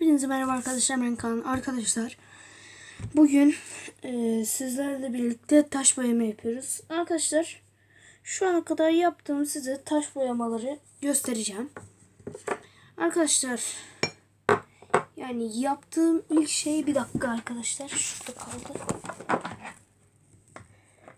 Hepinize merhaba arkadaşlar ben Kaan. Arkadaşlar bugün e, sizlerle birlikte taş boyama yapıyoruz. Arkadaşlar şu ana kadar yaptığım size taş boyamaları göstereceğim. Arkadaşlar yani yaptığım ilk şey bir dakika arkadaşlar şurada kaldı.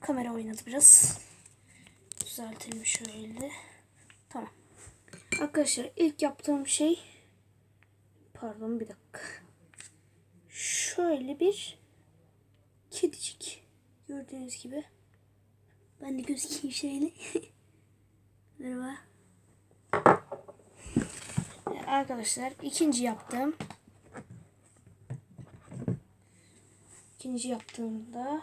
Kamera oynadı biraz. Düzeltelim şöyle. Tamam. Arkadaşlar ilk yaptığım şey Pardon bir dakika. Şöyle bir kedicik. Gördüğünüz gibi. Ben de gözükeyim şöyle. Merhaba. Arkadaşlar ikinci yaptım. İkinci yaptığımda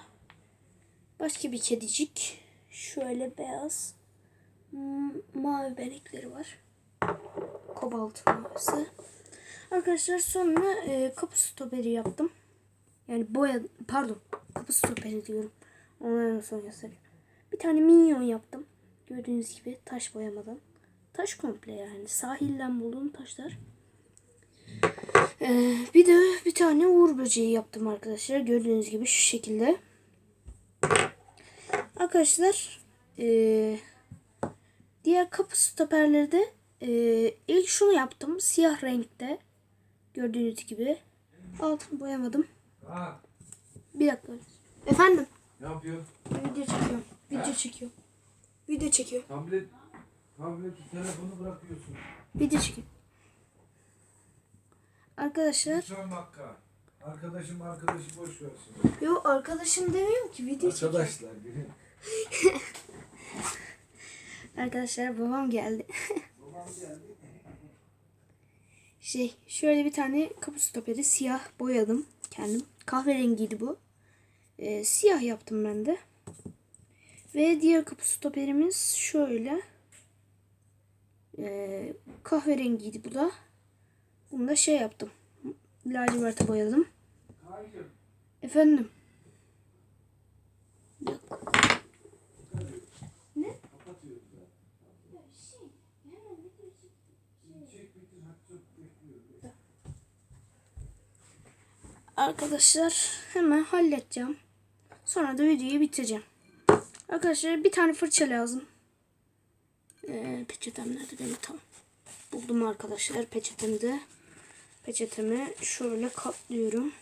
başka bir kedicik. Şöyle beyaz mavi benekleri var. Kobalt mavisi. Arkadaşlar sonra e, kapı stoperi yaptım. Yani boya pardon kapı stoperi diyorum. Onları sonra göstereyim. Bir tane minyon yaptım. Gördüğünüz gibi taş boyamadan. Taş komple yani. Sahilden bulduğum taşlar. Ee, bir de bir tane uğur böceği yaptım arkadaşlar. Gördüğünüz gibi şu şekilde. Arkadaşlar ee, diğer kapı stoperleri de ee, ilk şunu yaptım. Siyah renkte. Gördüğünüz gibi. Altını boyamadım. Ha, Bir dakika. Efendim. ne yapıyor? Video çekiyorum. Video çekiyorum. Video çekiyor. Tablet, tableti, telefonu bırakıyorsun. Video çekiyor. Arkadaşlar. Lütfen Makka. Arkadaşım arkadaşı boş versin. Yo arkadaşım demiyorum ki video çekiyor. Arkadaşlar gelin. Arkadaşlar babam geldi. Şey şöyle bir tane kapı stoperi siyah boyadım kendim. Kahverengiydi bu. Ee, siyah yaptım ben de. Ve diğer kapı stoperimiz şöyle. Ee, kahverengiydi bu da. Bunu da şey yaptım. Laciverte boyadım. Hayır. Efendim. Kapatıyoruz Arkadaşlar hemen halledeceğim. Sonra da videoyu bitireceğim. Arkadaşlar bir tane fırça lazım. Ee, peçetem nerede benim tam. Buldum arkadaşlar peçetemi de. Peçetemi şöyle katlıyorum.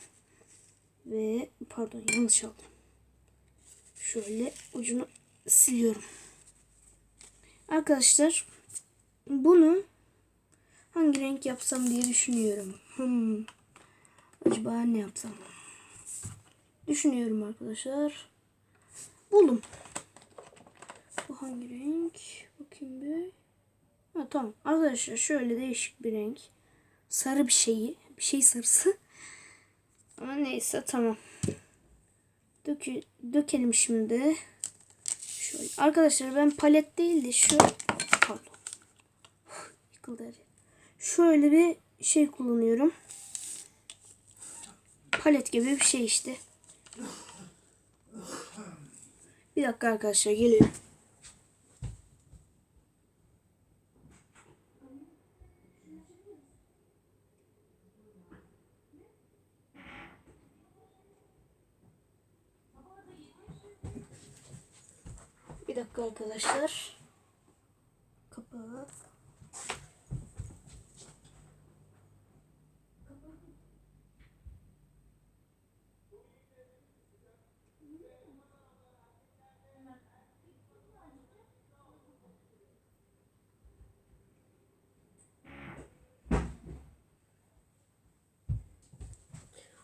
Ve pardon yanlış aldım. Şöyle ucunu siliyorum. Arkadaşlar bunu hangi renk yapsam diye düşünüyorum. Hmm. Acaba ne yapsam? Düşünüyorum arkadaşlar. Buldum. Bu hangi renk? Bakayım bir. Ha, tamam. Arkadaşlar şöyle değişik bir renk. Sarı bir şeyi. Bir şey sarısı. Ama neyse tamam. Dökü, dökelim şimdi. Şöyle. Arkadaşlar ben palet değil de şu pardon. Yıkıldı. Şöyle bir şey kullanıyorum palet gibi bir şey işte. Bir dakika arkadaşlar geliyor. Bir dakika arkadaşlar. Kapağı.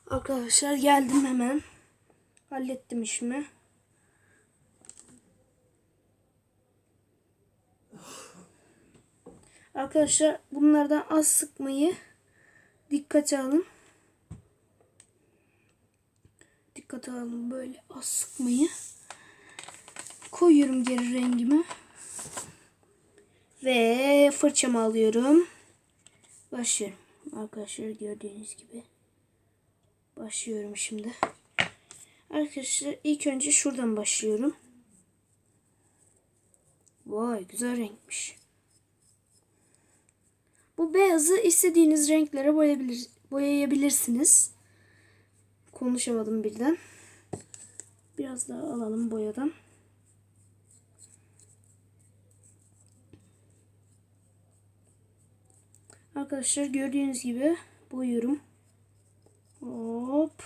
Arkadaşlar geldim hemen. Hallettim işimi. Arkadaşlar bunlardan az sıkmayı dikkate alın. Dikkate alın böyle az sıkmayı. Koyuyorum geri rengimi. Ve fırçamı alıyorum. Başlıyorum. Arkadaşlar gördüğünüz gibi. Başlıyorum şimdi. Arkadaşlar ilk önce şuradan başlıyorum. Vay güzel renkmiş. Bu beyazı istediğiniz renklere boyayabilir, boyayabilirsiniz. Konuşamadım birden. Biraz daha alalım boyadan. Arkadaşlar gördüğünüz gibi boyuyorum. Hop.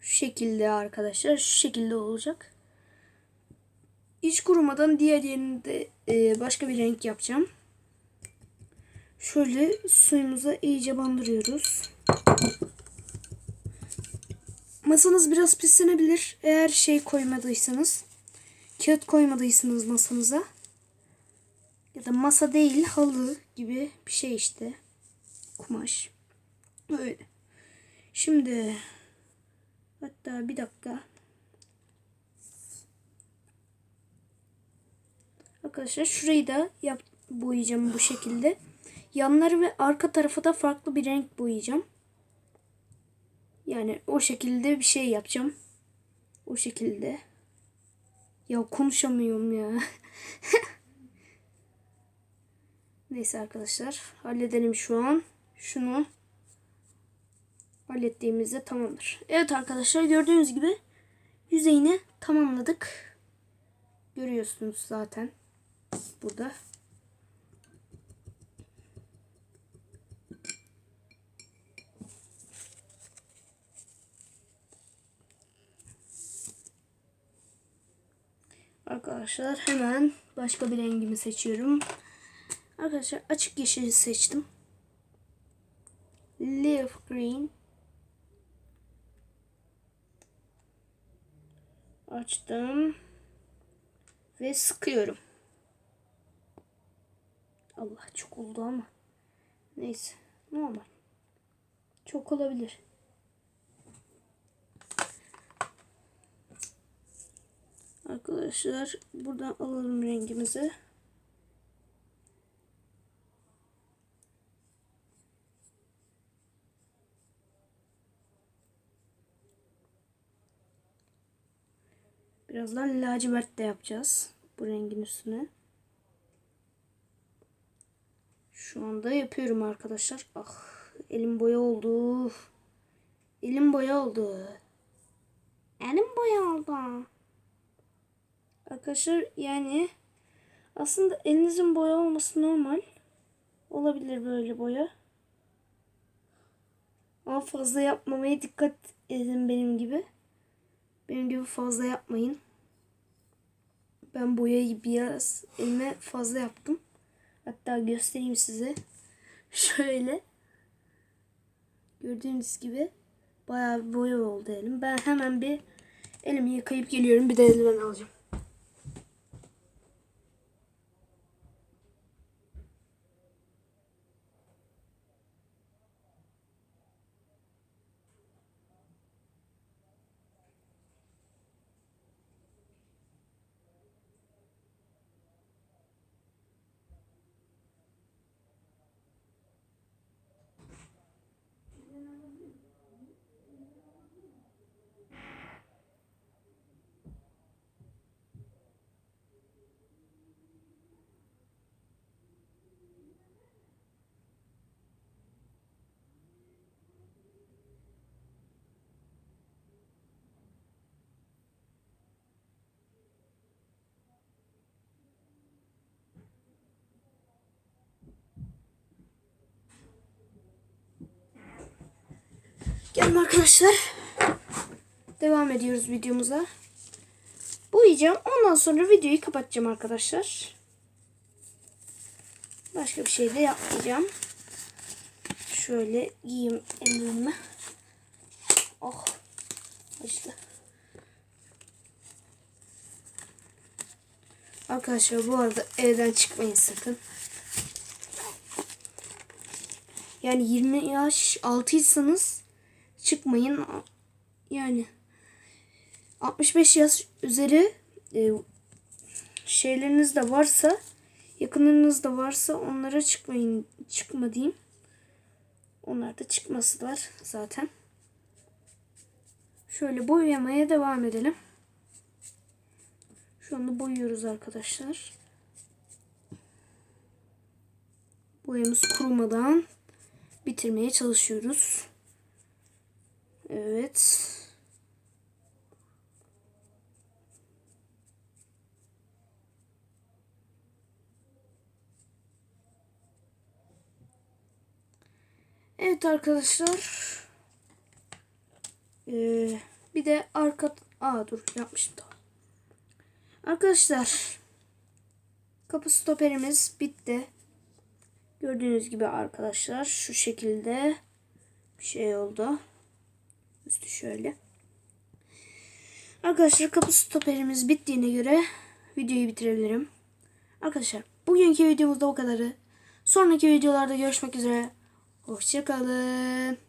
Şu şekilde arkadaşlar. Şu şekilde olacak. Hiç kurumadan diğer yerinde e, başka bir renk yapacağım. Şöyle suyumuza iyice bandırıyoruz. Masanız biraz pislenebilir. Eğer şey koymadıysanız, kağıt koymadıysanız masanıza. Ya da masa değil halı gibi bir şey işte. Kumaş. Öyle. Şimdi hatta bir dakika. Arkadaşlar şurayı da yap boyayacağım bu şekilde. Yanları ve arka tarafı da farklı bir renk boyayacağım. Yani o şekilde bir şey yapacağım. O şekilde. Ya konuşamıyorum ya. Neyse arkadaşlar. Halledelim şu an. Şunu hallettiğimizde tamamdır. Evet arkadaşlar gördüğünüz gibi yüzeyini tamamladık. Görüyorsunuz zaten burada. Arkadaşlar hemen başka bir rengimi seçiyorum. Arkadaşlar açık yeşili seçtim. Leaf green. Açtım. Ve sıkıyorum. Allah çok oldu ama. Neyse. Normal. Çok olabilir. Arkadaşlar buradan alalım rengimizi. Birazdan lacivert de yapacağız. Bu rengin üstüne. Şu anda yapıyorum arkadaşlar. Ah elim boya oldu. Elim boya oldu. Elim boya oldu. Arkadaşlar yani aslında elinizin boya olması normal. Olabilir böyle boya. Ama fazla yapmamaya dikkat edin benim gibi. Benim gibi fazla yapmayın. Ben boyayı biraz elime fazla yaptım. Hatta göstereyim size. Şöyle. Gördüğünüz gibi bayağı bir boya oldu elim. Ben hemen bir elimi yıkayıp geliyorum. Bir de eldiven alacağım. Gelin arkadaşlar. Devam ediyoruz videomuza. Boyayacağım. Ondan sonra videoyu kapatacağım arkadaşlar. Başka bir şey de yapmayacağım. Şöyle giyeyim ellerimi. Oh. Acıdı. Arkadaşlar bu arada evden çıkmayın sakın. Yani 20 yaş altıysanız çıkmayın. Yani 65 yaş üzeri e, şeyleriniz de varsa yakınınız da varsa onlara çıkmayın. Çıkma diyeyim. Onlar da çıkmasılar zaten. Şöyle boyamaya devam edelim. Şu anda boyuyoruz arkadaşlar. boyamız kurumadan bitirmeye çalışıyoruz. Evet. Evet arkadaşlar. Ee, bir de arka... Aa dur yapmışım da. Arkadaşlar. Kapı stoperimiz bitti. Gördüğünüz gibi arkadaşlar şu şekilde bir şey oldu. Üstü şöyle. Arkadaşlar kapı stoperimiz bittiğine göre videoyu bitirebilirim. Arkadaşlar bugünkü videomuzda o kadarı. Sonraki videolarda görüşmek üzere. Hoşçakalın.